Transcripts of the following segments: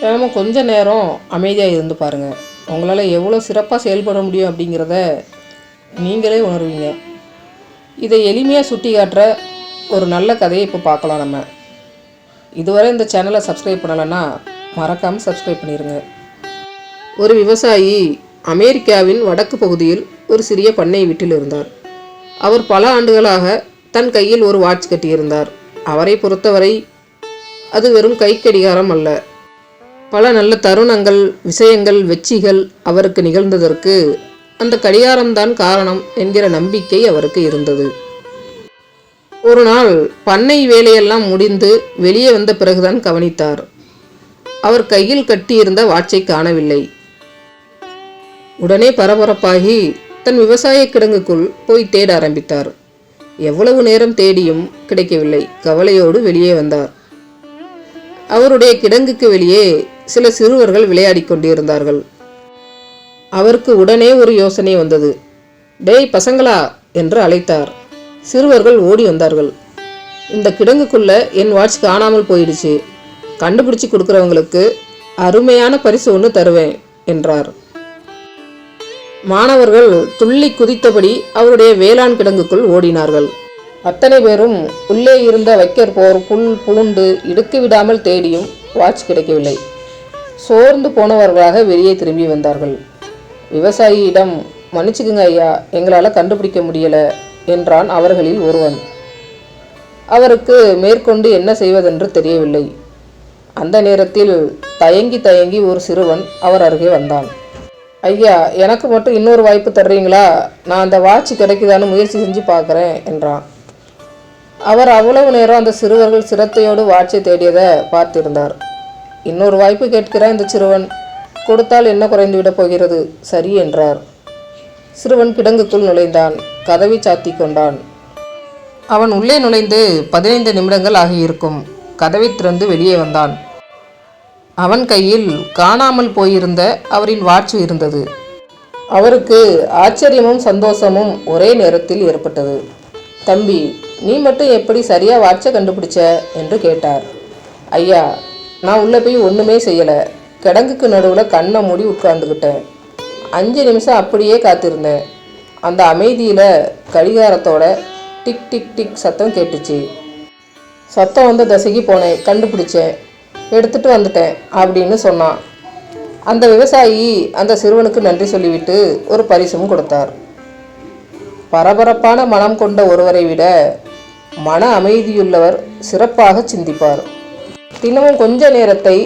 தினமும் கொஞ்ச நேரம் அமைதியாக இருந்து பாருங்கள் உங்களால் எவ்வளோ சிறப்பாக செயல்பட முடியும் அப்படிங்கிறத நீங்களே உணர்வீங்க. இதை எளிமையாக சுட்டி காட்டுற ஒரு நல்ல கதையை இப்போ பார்க்கலாம் நம்ம. இதுவரை இந்த சேனலை சப்ஸ்கிரைப் பண்ணலைன்னா மறக்காமல் சப்ஸ்கிரைப் பண்ணிடுங்க ஒரு விவசாயி அமெரிக்காவின் வடக்கு பகுதியில் ஒரு சிறிய பண்ணை வீட்டில் இருந்தார். அவர் பல ஆண்டுகளாக தன் கையில் ஒரு வாட்ச் கட்டியிருந்தார். அவரை பொறுத்தவரை அது வெறும் கைக்கடிகாரம் அல்ல. பல நல்ல தருணங்கள் விஷயங்கள் வெற்றிகள் அவருக்கு நிகழ்ந்ததற்கு அந்த கடிகாரம்தான் காரணம் என்கிற நம்பிக்கை அவருக்கு இருந்தது. ஒரு நாள் பண்ணை வேலையெல்லாம் முடிந்து வெளியே வந்த பிறகுதான் கவனித்தார். அவர் கையில் கட்டியிருந்த வாட்சை காணவில்லை. உடனே பரபரப்பாகி தன் விவசாய கிடங்குக்குள் போய் தேட ஆரம்பித்தார். எவ்வளவு நேரம் தேடியும் கிடைக்கவில்லை. கவலையோடு வெளியே வந்தார். அவருடைய கிடங்குக்கு வெளியே சில சிறுவர்கள் விளையாடி கொண்டிருந்தார்கள். அவருக்கு உடனே ஒரு யோசனை வந்தது. டேய் பசங்களா என்று அழைத்தார். சிறுவர்கள் ஓடி வந்தார்கள். இந்த கிடங்குக்குள்ள என் வாட்ச் காணாமல் போயிடுச்சு. கண்டுபிடிச்சு கொடுக்குறவங்களுக்கு அருமையான பரிசு ஒன்று தருவேன் என்றார். மாணவர்கள் துள்ளி குதித்தபடி அவருடைய வேளாண் கிடங்குக்குள் ஓடினார்கள். அத்தனை பேரும் உள்ளே இருந்த வைக்கற்போர் புல் புழுண்டு இடுக்கு விடாமல் தேடியும் வாட்ச் கிடைக்கவில்லை. சோர்ந்து போனவர்களாக வெளியே திரும்பி வந்தார்கள். விவசாயியிடம் மன்னிச்சுக்குங்க ஐயா எங்களால் கண்டுபிடிக்க முடியல என்றான் அவர்களில் ஒருவன். அவருக்கு மேற்கொண்டு என்ன செய்வதென்று தெரியவில்லை. அந்த நேரத்தில் தயங்கி தயங்கி ஒரு சிறுவன் அவர் அருகே வந்தான். ஐயா எனக்கு மட்டும் இன்னொரு வாய்ப்பு தர்றீங்களா? நான் அந்த வாட்ச் கிடைக்குதான்னு முயற்சி செஞ்சு பார்க்குறேன் என்றான். அவர் அவ்வளவு நேரம் அந்த சிறுவர்கள் சிரத்தையோடு வாட்சை தேடியதை பார்த்திருந்தார். இன்னொரு வாய்ப்பு கேட்கிறான் இந்த சிறுவன். கொடுத்தால் என்ன குறைந்து விடப் போகிறது? சரி என்றார். சிறுவன் கிடங்குக்குள் நுழைந்தான். கதவை சாத்தி கொண்டான். அவன் உள்ளே நுழைந்து பதினைந்து நிமிடங்கள் ஆகியிருக்கும். கதவை திறந்து வெளியே வந்தான். அவன் கையில் காணாமல் போயிருந்த அவரின் வாட்ச் இருந்தது. அவருக்கு ஆச்சரியமும் சந்தோஷமும் ஒரே நேரத்தில் ஏற்பட்டது. தம்பி நீ மட்டும் எப்படி சரியாக வாட்சை கண்டுபிடிச்ச? என்று கேட்டார். ஐயா நான் உள்ளே போய் ஒன்றுமே செய்யலை. கிடங்குக்கு நடுவில் கண்ணை மூடி உட்கார்ந்துக்கிட்டேன் அஞ்சு நிமிஷம் அப்படியே காத்திருந்தேன். அந்த அமைதியில் கடிகாரத்தோட டிக் டிக் டிக் சத்தம் கேட்டுச்சு. சத்தம் வந்த தசைக்கு போனேன். கண்டுபிடிச்சேன். எடுத்துட்டு வந்துட்டேன் அப்படின்னு சொன்னான். அந்த விவசாயி அந்த சிறுவனுக்கு நன்றி சொல்லிவிட்டு ஒரு பரிசும் கொடுத்தார். பரபரப்பான மனம் கொண்ட ஒருவரை விட மன அமைதியுள்ளவர் சிறப்பாக சிந்திப்பார். தினமும் கொஞ்ச நேரத்தை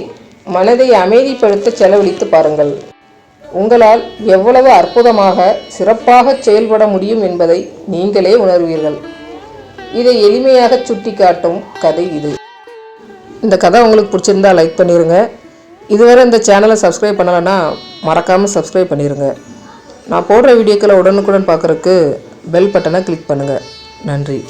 மனதை அமைதிப்படுத்த செலவழித்து பாருங்கள். உங்களால் எவ்வளவு அற்புதமாக சிறப்பாக செயல்பட முடியும் என்பதை நீங்களே உணர்வீர்கள். இதை எளிமையாக சுட்டிக்காட்டும் கதை இது. இந்த கதை உங்களுக்கு பிடிச்சிருந்தா லைக் பண்ணிடுங்க இதுவரை இந்த சேனலை சப்ஸ்கிரைப் பண்ணலைன்னா மறக்காமல் சப்ஸ்கிரைப் பண்ணிடுங்க நான் போடுற வீடியோக்களை உடனுக்குடன் பார்க்குறக்கு பெல் பட்டனை கிளிக் பண்ணுங்கள் நன்றி.